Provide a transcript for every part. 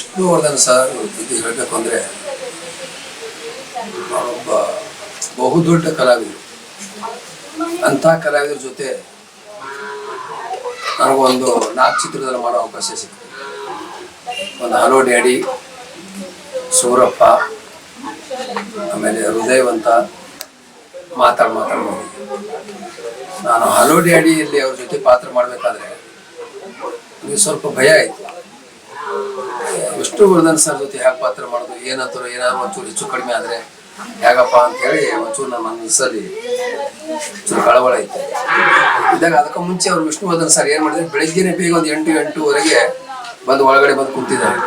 Vishnuvardhan sir ಇದು ಹೇಳಬೇಕು ಅಂದರೆ ಅವರೊಬ್ಬ ಬಹುದೊಡ್ಡ ಕಲಾವಿದರು. ಅಂಥ ಕಲಾವಿದರ ಜೊತೆ ನನಗೊಂದು ನಾಲ್ಕು ಚಿತ್ರದಲ್ಲಿ ಮಾಡೋ ಅವಕಾಶ ಸಿಕ್ತು. ಒಂದು ಹಲೋ ಡ್ಯಾಡಿ, ಸೂರಪ್ಪ, ಆಮೇಲೆ ಹೃದಯವಂತ ಮಾತಾಡ್ ಮಾತಾಡ್ ನಾನು ಹಲೋ ಡ್ಯಾಡಿಯಲ್ಲಿ ಅವ್ರ ಜೊತೆ ಪಾತ್ರ ಮಾಡಬೇಕಾದ್ರೆ ನನಗೆ ಸ್ವಲ್ಪ ಭಯ ಆಯಿತು. ವಿಷ್ಣುವರ್ಧನ್ ಸರ್ ಜೊತೆ ಹೇಗೆ ಪಾತ್ರ ಮಾಡೋದು, ಏನಂತಾರೋ ಏನಾದ್ರು ಒಂಚೂರು ಹೆಚ್ಚು ಕಡಿಮೆ ಆದ್ರೆ ಹೇಗಪ್ಪ ಅಂತ ಹೇಳಿ ಒಂಚೂರು ನಮ್ಮ ಮನಸ್ಸಲ್ಲಿ ಒಂಚೂರು ಕಳವಳ ಐತೆ ಇದಾಗ ಅದಕ್ಕೆ ಮುಂಚೆ ಅವ್ರು ವಿಷ್ಣುವರ್ಧನ್ ಸರ್ ಏನು ಮಾಡಿದ್ರೆ, ಬೆಳಿಗ್ಗೆನೆ ಬೇಗ ಒಂದು ಎಂಟು, ಎಂಟೂವರೆಗೆ ಬಂದು ಒಳಗಡೆ ಬಂದು ಕೂತಿದ್ದಾರೆ.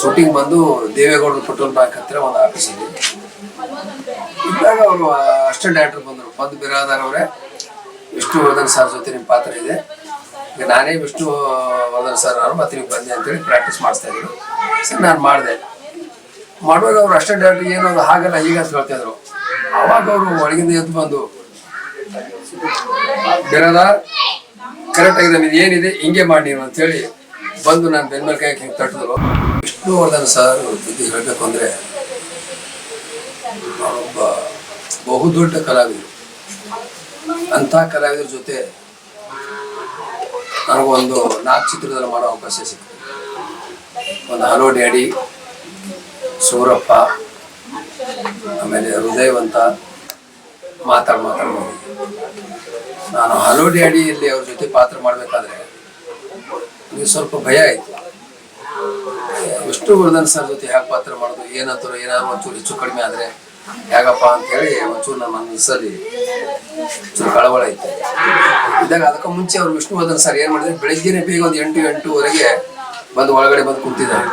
ಶೂಟಿಂಗ್ ಬಂದು ದೇವೇಗೌಡರ ಪೆಟ್ರೋಲ್ ಬ್ಯಾಂಕ್ ಹತ್ತಿರ ಒಂದು ಆಫೀಸ್ ಇದೆ ಇದ್ದಾಗ ಅವರು ಅಸಿಸ್ಟೆಂಟ್ ಡೈರೆಕ್ಟರ್ ಬಂದರು. ಬಂದು ಬಿರಾದಾರ್ ಅವರೇ ವಿಷ್ಣುವರ್ಧನ್ ಸರ್ ಜೊತೆ ನಿಮ್ಮ ಪಾತ್ರ ಇದೆ. ಈಗ ನಾನೇ ವಿಷ್ಣು ವರ್ಧನ್ ಸರ್ ನಾನು ಮತ್ತೆ ನೀವು ಬಂದೆ ಅಂತೇಳಿ ಪ್ರಾಕ್ಟೀಸ್ ಮಾಡಿಸ್ತಾ ಇದ್ರು ಸರ್, ನಾನು ಮಾಡಿದೆ. ಮಾಡುವಾಗ ಅವ್ರು ಅಷ್ಟೇ ಡೈರೆಕ್ಟ್ ಏನೋ ಅದು ಹಾಗಲ್ಲ ಈಗ ಅಂತ ಹೇಳ್ತಾ ಇದ್ರು. ಅವಾಗ ಅವರು ಒಳಗಿಂದ ಎದ್ದು ಬಂದು ಬಿರಾದಾರ್ ಕರೆಕ್ಟ್ ಆಗಿದೆ ಇದು ಏನಿದೆ, ಹಿಂಗೆ ಮಾಡಿ ನೀವು ಅಂತೇಳಿ ಬಂದು ನಾನು ಬೆನ್ಮೇಲೆ ಕೈ ಹಿಂಗೆ ತಟ್ಟಿದ್ರು. ವಿಷ್ಣುವರ್ಧನ್ ಸರ್ ಇದು ಹೇಳಬೇಕು ಅಂದರೆ ಬಹುದೊಡ್ಡ ಕಲಾವಿದರು. ಅಂಥ ಕಲಾವಿದರ ಜೊತೆ ನನಗೊಂದು ನಾಲ್ಕು ಚಿತ್ರದಲ್ಲಿ ಮಾಡೋ ಅವಕಾಶ ಸಿಕ್ತು. ಒಂದು ಹಲೋ ಡ್ಯಾಡಿ, ಸೂರಪ್ಪ, ಆಮೇಲೆ ಹೃದಯವಂತ ಮಾತಾಡ್ ಮಾತಾಡ್ ನಾನು ಹಲೋ ಡ್ಯಾಡಿಯಲ್ಲಿ ಅವ್ರ ಜೊತೆ ಪಾತ್ರ ಮಾಡಬೇಕಾದ್ರೆ ನನಗೆ ಸ್ವಲ್ಪ ಭಯ ಆಯಿತು. ವಿಷ್ಣುವರ್ಧನ್ ಸರ್ ಜೊತೆ ಹೇಗೆ ಪಾತ್ರ ಮಾಡೋದು, ಏನಂತಾರೋ ಏನಾದ್ರು ಒಂಚೂರು ಹೆಚ್ಚು ಕಡಿಮೆ ಆದರೆ ಹೇಗಪ್ಪ ಅಂತ ಹೇಳಿ ಒಂಚೂರು ನಮ್ಮ ಮನಸ್ಸಲ್ಲಿ ಚೂರು ಕಳವಳ ಇತ್ತು. ಇದಾಗ ಅದಕ್ಕೆ ಮುಂಚೆ ಅವ್ರು ವಿಷ್ಣುವರ್ಧನ್ ಸರ್ ಏನು ಮಾಡಿದ್ರೆ, ಬೆಳಿಗ್ಗೆನೆ ಬೇಗ ಒಂದು ಎಂಟು, ಎಂಟೂವರೆಗೆ ಬಂದು ಒಳಗಡೆ ಬಂದು ಕೂತಿದ್ದಾರೆ.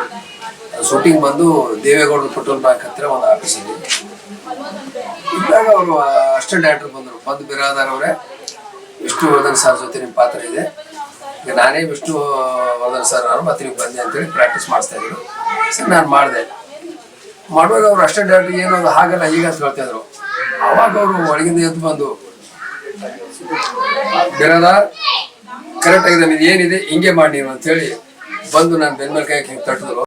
ಶೂಟಿಂಗ್ ಬಂದು ದೇವೇಗೌಡರ ಪೆಟ್ರೋಲ್ ಬ್ಯಾಂಕ್ ಹತ್ತಿರ ಒಂದು ಆಫೀಸಲ್ಲಿ ಇದ್ದಾಗ ಅವರು ಅಸಿಸ್ಟೆಂಟ್ ಡೈರೆಕ್ಟರ್ ಬಂದರು. ಬಂದು ಬಿರಾದಾರ್ ಅವರೇ ವಿಷ್ಣುವರ್ಧನ್ ಸರ್ ಜೊತೆ ನಿಮ್ಮ ಪಾತ್ರ ಇದೆ. ಈಗ ನಾನೇ ವಿಷ್ಣು ವರ್ಧನ್ ಸರ್ ಅವರು ಮತ್ತೆ ನೀವು ಬಂದೆ ಅಂತೇಳಿ ಪ್ರಾಕ್ಟೀಸ್ ಮಾಡಿಸ್ತಾ ಇದ್ರು. ಸರ್, ನಾನು ಮಾಡಿದೆ. ಮಾಡುವಾಗ ಅವ್ರು ಅಸಿಸ್ಟೆಂಟ್ ಡೈರೆಕ್ಟರ್ ಏನೋ ಹಾಗಲ್ಲ ಈಗ ಅಂತ ಹೇಳ್ತಾ ಇದ್ರು. ಅವಾಗ ಅವರು ಒಳಗಿಂದ ಎದ್ದು ಬಂದು ಬಿರಾದಾರ್ ಕರೆಕ್ಟ್ ಆಗಿದೆ ಏನಿದೆ ಹಿಂಗೆ ಮಾಡಿ ಅಂತ ಅಂತೇಳಿ ಬಂದು ನಾನು ಬೆನ್ಮೇಲೆ ಕೈ ತಟ್ಟಿದ್ರು.